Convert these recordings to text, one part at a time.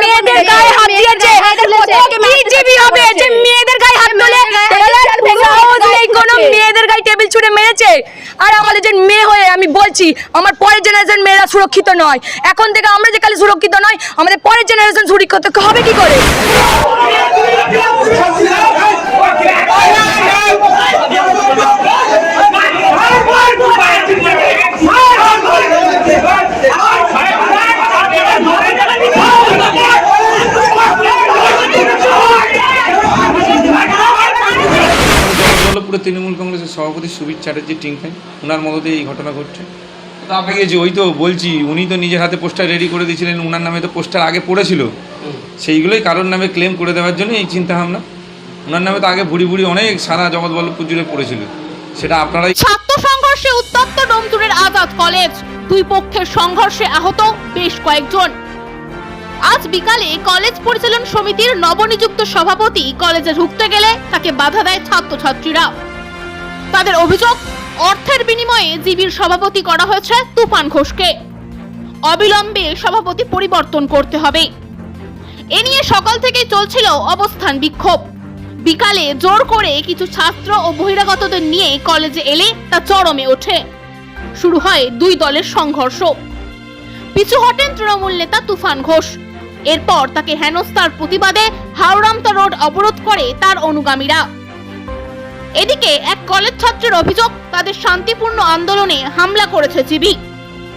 মেয়েদের গায়ে হাত দিয়েছে। বিজেপি হবে যে মেয়েদের গায়ে হাত তোলে। কোনো মেয়েদের গায়ে টেবিল ছুঁড়ে মেরেছে। আর আমাদের যে মেয়ে হয়ে আমি বলছি আমার পরের জেনারেশন মেয়েরা সুরক্ষিত নয়। এখন থেকে আমরা যে কালে সুরক্ষিত নয় আমাদের পরের জেনারেশন সুরক্ষিত হবে কি করে? তৃণমূল কংগ্রেসের সভাপতি সুবীর চ্যাটার্জি টিংফাই ওনার মদতে এই ঘটনা ঘটছে। তো আপনাকে যে ওই তো বলছি উনি তো নিজের হাতে পোস্টার রেডি করে দিয়েছিলেন ওনার নামে তো পোস্টার আগে পড়েছিল। সেইগুলোই কারোর নামে ক্লেম করে দেওয়ার জন্য এই চিন্তা ভাবনা ওনার নামে তো আগে ভুড়ি ভুড়ি অনেক সারা জগৎবল্লভপুর জুড়ে পড়েছিল। সেটা আপনারাই ছাত্র সংঘর্ষে উত্তপ্ত ডোমচুরের আজাদ কলেজ। দুই পক্ষের সংঘর্ষে আহত বেশ কয়েকজন। আজ বিকালে কলেজ পরিচালন সমিতির নবনিযুক্ত সভাপতি কলেজে ঢুকতে গেলে তাকে বাধা দেয় ছাত্রছাত্রীরা। তাদের অভিযোগ, অর্থের বিনিময়ে জিবির সভাপতি করা হয়েছে তুফান ঘোষকে। অবিলম্বে সভাপতি পরিবর্তন করতে হবে। এ নিয়ে সকাল থেকেই চলছিল অবস্থান বিক্ষোভ। বিকালে জোর করে কিছু ছাত্র ও বহিরাগতদের নিয়ে কলেজে এলে তা চরমে ওঠে। শুরু হয় দুই দলের সংঘর্ষ। পিছু হটেন তৃণমূল নেতা তুফান ঘোষ। এরপর তাকে হেনস্থার প্রতিবাদে হাওড়ামতা রোড অবরোধ করে তার অনুগামীরা। এদিকে এক কলেজ ছাত্রের অভিযোগ, তাদের শান্তিপূর্ণ আন্দোলনে হামলা করেছে জিবি।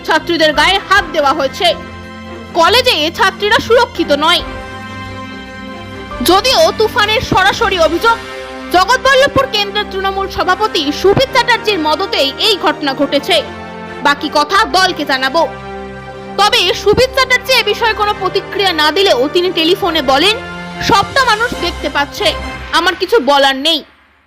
ছাত্রীদের গায়ে হাত দেওয়া হয়েছে। কলেজে ছাত্রীরা সুরক্ষিত নয়। যদিও তুফানের সরাসরি অভিযোগ, জগৎবল্লভপুর কেন্দ্রের তৃণমূল সভাপতি সুবিত চ্যাটার্জির মদতেই এই ঘটনা ঘটেছে। বাকি কথা দলকে জানাব। তবে সুবিত চ্যাটার্জি এ বিষয়ে কোনো প্রতিক্রিয়া না দিলেও তিনি টেলিফোনে বলেন, সবটা মানুষ দেখতে পাচ্ছে। আমার কিছু বলার নেই।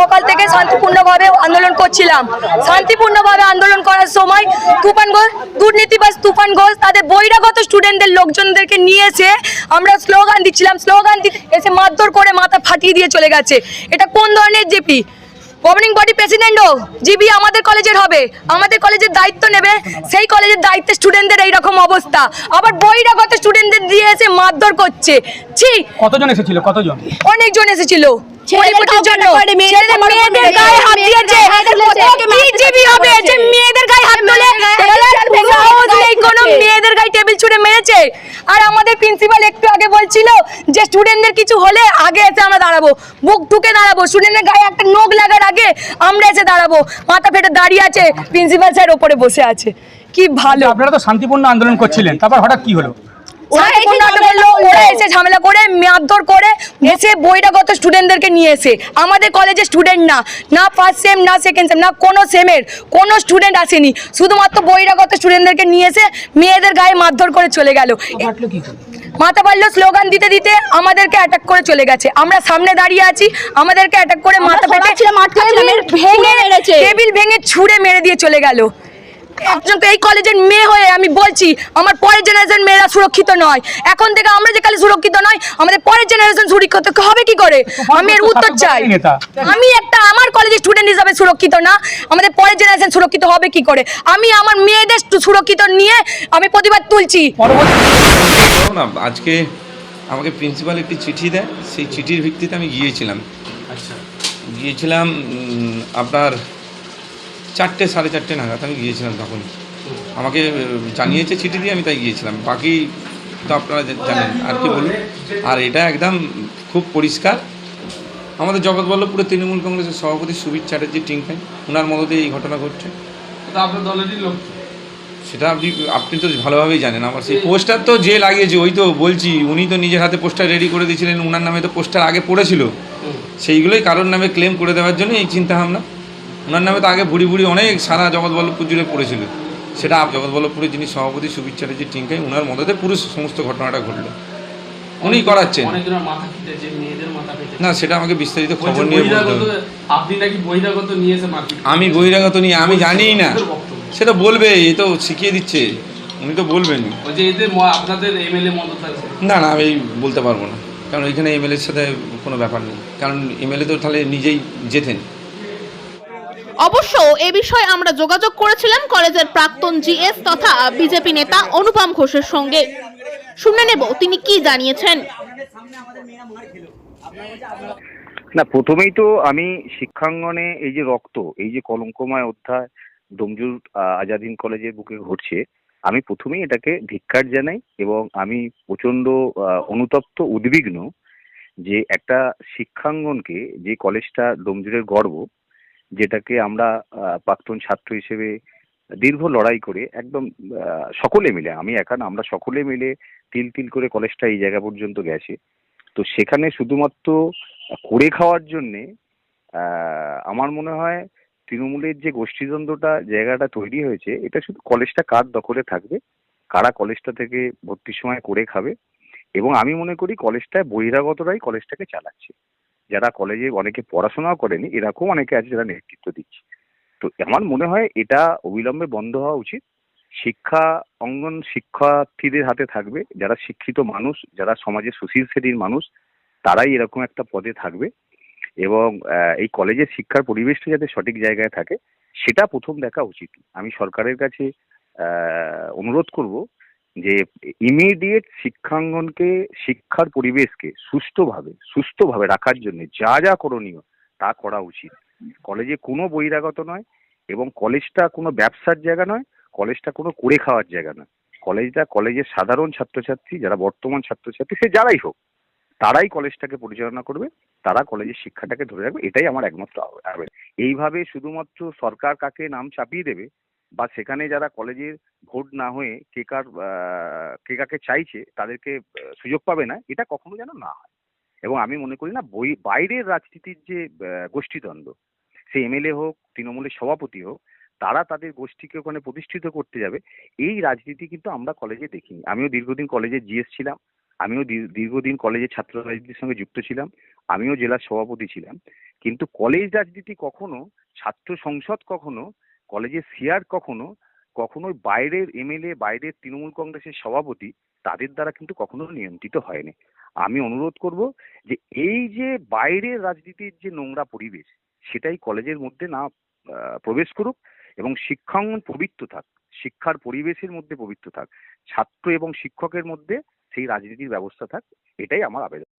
সকাল থেকে শান্তিপূর্ণভাবে আন্দোলন করছিলাম। শান্তিপূর্ণভাবে আন্দোলন করার সময় তুফান ঘোষ দুর্নীতিবাজ তুফান ঘোষ তাদের বহিরাগত স্টুডেন্টদের লোকজনদেরকে নিয়ে এসে আমরা স্লোগান দিচ্ছিলাম। স্লোগান দিতে এসে মারধর করে মাথা ফাটিয়ে দিয়ে চলে গেছে। এটা কোন ধরনের জিপি? গভর্নিং বডি প্রেসিডেন্টও জিবি আমাদের কলেজের হবে। আমাদের কলেজের দায়িত্ব নেবে। সেই কলেজের দায়িত্বে স্টুডেন্টদের এইরকম অবস্থা। আবার বহিরাগত স্টুডেন্টদের দিয়ে এসে মারধর করছে। ছি! কতজন এসেছিল? কতজন? অনেকজন এসেছিল। পরিবর্তনের জন্য মেয়েদের গায়ে হাত দিয়েছে বিজেপি হবে যে মেয়েদের গায়ে হাত তোলে কোনো মেয়েদের গায়ে টেবিল ছুঁড়ে মেরেছে। আর আমাদের প্রিন্সিপাল একটু আগে বলছিল যে স্টুডেন্টদের কিছু হলে আগে এসে আমরা দাঁড়াবো। বুক ঠুকে দাঁড়াবো। স্টুডেন্টের গায়ে একটা লাগার আগে আমরা এসে দাঁড়াবো। মাথা ফেটে দাঁড়িয়ে আছে প্রিন্সিপাল স্যার ওপরে বসে আছে। কি ভালো। আপনারা তো শান্তিপূর্ণ আন্দোলন করছিলেন। তারপর হঠাৎ কি হলো? করল, ওরা এসে ঝামেলা করে মারধর করে এসে বহিরাগত স্টুডেন্টদেরকে নিয়ে এসে। আমাদের কলেজে স্টুডেন্ট না। না ফার্স্ট সেম না সেকেন্ড সেম না কোনো সেমের কোনো স্টুডেন্ট আসেনি। শুধুমাত্র বহিরাগত স্টুডেন্টদেরকে নিয়ে এসে মেয়েদের গায়ে মারধর করে চলে গেল? মাথা পারল স্লোগান দিতে দিতে আমাদেরকে অ্যাটাক করে চলে গেছে। আমরা সামনে দাঁড়িয়ে আছি আমাদেরকে অ্যাটাক করে মাথা পেটে ভেঙে টেবিল ভেঙে ছুঁড়ে মেরে দিয়ে চলে গেল। একজনকে এই কলেজের মেয়ে হয়ে আমি বলছি আমার পরের জেনারেশন মেয়েরা সুরক্ষিত নয়। এখন থেকে আমরা যে কালে সুরক্ষিত নয় আমাদের পরের জেনারেশন সুরক্ষিত হবে কি করে? আমি এর উত্তর চাই। আমি একটা আমার কলেজের স্টুডেন্ট হিসাবে সুরক্ষিত না আমাদের পরের জেনারেশন সুরক্ষিত হবে কি করে? আমি আমার মেয়েদের সুরক্ষিত নিয়ে আমি প্রতিবাদ তুলছি। আজকে আমাকে প্রিন্সিপাল একটি চিঠি দেয় সেই চিঠির ভিত্তিতে আমি গিয়েছিলাম। গিয়েছিলাম আপনার চারটে সাড়ে চারটে নাগাদ আমি গিয়েছিলাম তখন। আমাকে জানিয়েছে চিঠি দিয়ে আমি তাই গিয়েছিলাম। বাকি তো আপনারা জানেন আর কি বলুন আর এটা একদম খুব পরিষ্কার। আমাদের জগৎবল্লভপুরে তৃণমূল কংগ্রেসের সভাপতি সুবীর চ্যাটার্জি টিংফাই ওনার মদতে এই ঘটনা ঘটছে। সেটা আপনি আপনি তো ভালোভাবেই জানেন। আমার সেই পোস্টার তো যে লাগিয়েছে ওই তো বলছি উনি তো নিজের হাতে পোস্টার রেডি করে দিয়েছিলেন। ওনার নামে তো পোস্টার আগে পড়েছিল। সেইগুলোই কারোর নামে ক্লেম করে দেওয়ার জন্য এই চিন্তা ভাবনা ওনার নামে তো আগে ভুড়ি ভুড়ি অনেক সারা জগৎবল্লভপুর জুড়ে পড়েছিল। সেটা জগৎবল্লভপুরের যিনি সভাপতি সুবীর চ্যাটার্জি টিঙ্কাই ওনার মদতে পুরো সমস্ত ঘটনাটা ঘটলো। উনি করাচ্ছেন। না সেটা আমাকে বিস্তারিত খবর নিয়ে বলতে হবে। আপনি নাকি বহিরাগত নিয়ে এসে আমি বহিরাগত নিয়ে আমি জানিই না। সেটা বলবে এই তো শিখিয়ে দিচ্ছে। উনি তো বলবেন আপনাদের এমএলএ না না আমি বলতে পারব না। কারণ এখানে এমএলএর সাথে কোনো ব্যাপার নেই। কারণ এমএলএ তো তাহলে নিজেই জেতেন। অবশ্য এ বিষয়ে আমরা যোগাযোগ করেছিলাম কলেজের প্রাক্তন জিএস তথা বিজেপি নেতা অনুপম ঘোষের সঙ্গে। শুনে নেব, তিনি কি জানিয়েছেন? না, প্রথমেই তো আমি শিক্ষাঙ্গনে এই যে রক্ত, এই যে কলঙ্কময় অধ্যায় ডোমজুর আজাদিন কলেজের বুকে ঘটছে, আমি প্রথমেই এটাকে ধিক্কার জানাই এবং আমি প্রচণ্ড অনুতপ্ত, উদ্বিগ্ন যে একটা শিক্ষাঙ্গনকে যে কলেজটা ডোমজুরের গর্ব যেটাকে আমরা প্রাক্তন ছাত্র হিসেবে দীর্ঘ লড়াই করে একদম সকলে মিলে, আমি একা না, আমরা সকলে মিলে তিল তিল করে কলেজটা এই জায়গা পর্যন্ত গেছে। তো সেখানে শুধুমাত্র করে খাওয়ার জন্যে আমার মনে হয় তৃণমূলের যে গোষ্ঠীদ্বন্দ্বটা, জায়গাটা তৈরি হয়েছে, এটা শুধু কলেজটা কার দখলে থাকবে? কারা কলেজটা থেকে ভর্তির সময় করে খাবে? এবং আমি মনে করি কলেজটায় বহিরাগতরাই কলেজটাকে চালাচ্ছে। যারা কলেজে অনেকে পড়াশোনাও করেনি, এরকম অনেকে আছে যারা নেতৃত্ব দিচ্ছে। তো আমার মনে হয় এটা অবিলম্বে বন্ধ হওয়া উচিত। শিক্ষা অঙ্গন শিক্ষার্থীদের হাতে থাকবে। যারা শিক্ষিত মানুষ, যারা সমাজের সুশীল শ্রেণির মানুষ, তারাই এরকম একটা পদে থাকবে। এবং এই কলেজের শিক্ষার পরিবেশটা যাতে সঠিক জায়গায় থাকে, সেটা প্রথম দেখা উচিত। আমি সরকারের কাছে অনুরোধ করব যে ইমিডিয়েট শিক্ষাঙ্গনকে, শিক্ষার পরিবেশকে সুষ্ঠুভাবে সুস্থভাবে রাখার জন্য যা যা করণীয় তা করা উচিত। কলেজে কোনো বহিরাগত নয় এবং কলেজটা কোনো ব্যবসার জায়গা নয়, কলেজটা কোনো করে খাওয়ার জায়গা নয়। কলেজটা কলেজের সাধারণ ছাত্রছাত্রী, যারা বর্তমান ছাত্রছাত্রী, সে যারাই হোক, তারাই কলেজটাকে পরিচালনা করবে, তারা কলেজের শিক্ষাটাকে ধরে রাখবে, এটাই আমার একমাত্র আবে- আবেদন। এইভাবে শুধুমাত্র সরকার কাকে নাম চাপিয়ে দেবে বা সেখানে যারা কলেজের ভোট না হয়ে কে কার কে কাকে চাইছে, তাদেরকে সুযোগ পাবে না, এটা কখনো যেন না হয়। এবং আমি মনে করি না, বই, বাইরের রাজনীতির যে গোষ্ঠীদ্বন্দ্ব সে এমএলএ হোক, তৃণমূলের সভাপতি হোক, তারা তাদের গোষ্ঠীকে ওখানে প্রতিষ্ঠিত করতে যাবে, এই রাজনীতি কিন্তু আমরা কলেজে দেখিনি। আমিও দীর্ঘদিন কলেজে জিএস ছিলাম, আমিও দীর- দীর্ঘদিন কলেজে ছাত্র রাজনীতির সঙ্গে যুক্ত ছিলাম, আমিও জেলার সভাপতি ছিলাম। কিন্তু কলেজ রাজনীতি কখনো, ছাত্র সংসদ কখনো কলেজের সিআর কখনো কখনো বাইরের এমএলএ বাইরের তৃণমূল কংগ্রেসের সভাপতি তাদের দ্বারা কিন্তু কখনো নিয়ন্ত্রিত হয়নি। আমি অনুরোধ করব যে এই যে বাইরের রাজনীতির যে নোংরা পরিবেশ, সেটাই কলেজের মধ্যে না প্রবেশ করুক এবং শিক্ষাঙ্গন পবিত্র থাক, শিক্ষার পরিবেশের মধ্যে পবিত্র থাক, ছাত্র এবং শিক্ষকের মধ্যে সেই রাজনীতির ব্যবস্থা থাক, এটাই আমার আবেদন।